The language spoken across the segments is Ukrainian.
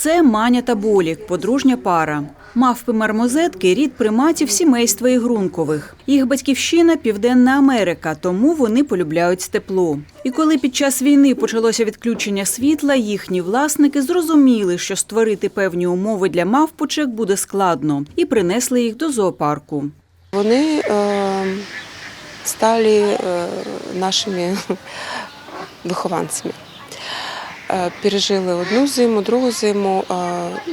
Це Маня та Болік, подружня пара. Мавпи мармозетки рід приматів сімейства ігрункових. Їх батьківщина Південна Америка, тому вони полюбляють тепло. І коли під час війни почалося відключення світла, їхні власники зрозуміли, що створити певні умови для мавпочек буде складно, і принесли їх до зоопарку. Вони е, стали е, нашими вихованцями. Е, пережили одну зиму, другу зиму е,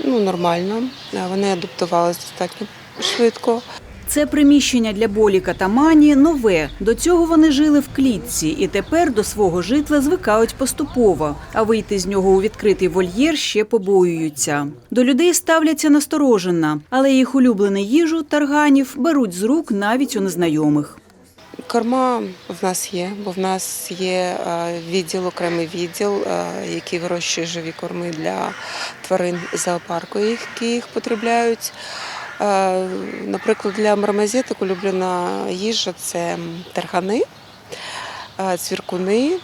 ну, нормально. Е, Вони адаптувалися достатньо швидко. Це приміщення для Боліка та Мані нове. До цього вони жили в клітці і тепер до свого житла звикають поступово, а вийти з нього у відкритий вольєр ще побоюються. До людей ставляться насторожено, але їх улюблену їжу тарганів беруть з рук навіть у незнайомих. Корма в нас є, бо в нас є е, відділ, окремий відділ, е, який вирощує живі корми для тварин зоопарку, які їх потребляють. Е, Наприклад, для мармазеток улюблена їжа це таргани, е, цвіркуни,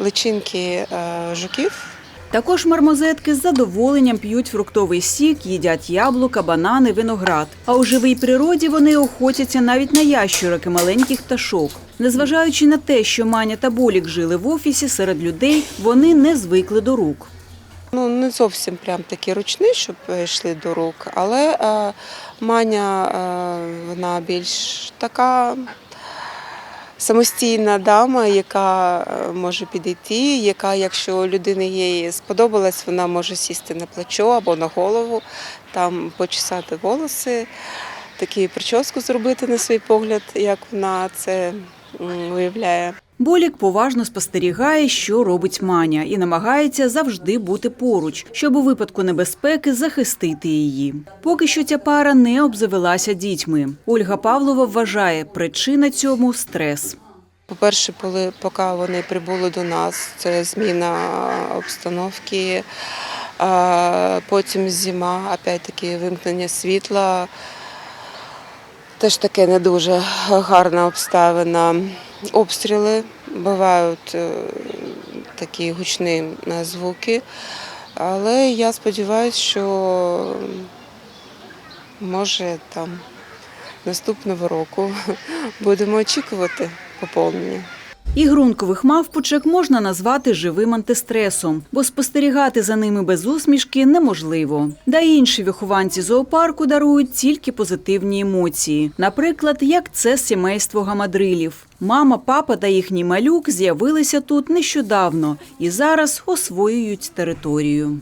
личинки жуків. Також мармозетки з задоволенням п'ють фруктовий сік, їдять яблука, банани, виноград. А у живій природі вони охотяться навіть на ящурок і маленьких пташок. Незважаючи на те, що Маня та Болік жили в офісі серед людей, вони не звикли до рук. Ну, не зовсім прям такі ручні, щоб йшли до рук, але е, Маня е, вона більш така самостійна дама, яка е, може підійти, яка, якщо людині їй сподобалась, вона може сісти на плечо або на голову, там почесати волоси, таку прическу зробити на свій погляд, як вона це виявляє. Болік поважно спостерігає, що робить Маня, і намагається завжди бути поруч, щоб у випадку небезпеки захистити її. Поки що ця пара не обзавелася дітьми. Ольга Павлова вважає, причина цьому стрес. По-перше, поки вони прибули до нас, це зміна обстановки, потім зима, опять-таки вимкнення світла. Теж таке не дуже гарна обставина. Обстріли бувають е, такі гучні звуки. Але я сподіваюся, що може там наступного року будемо очікувати поповнення. Ігрункових мавпочок можна назвати живим антистресом, бо спостерігати за ними без усмішки неможливо. Да й інші вихованці зоопарку дарують тільки позитивні емоції. Наприклад, як це сімейство гамадрилів. Мама, папа та їхній малюк з'явилися тут нещодавно і зараз освоюють територію.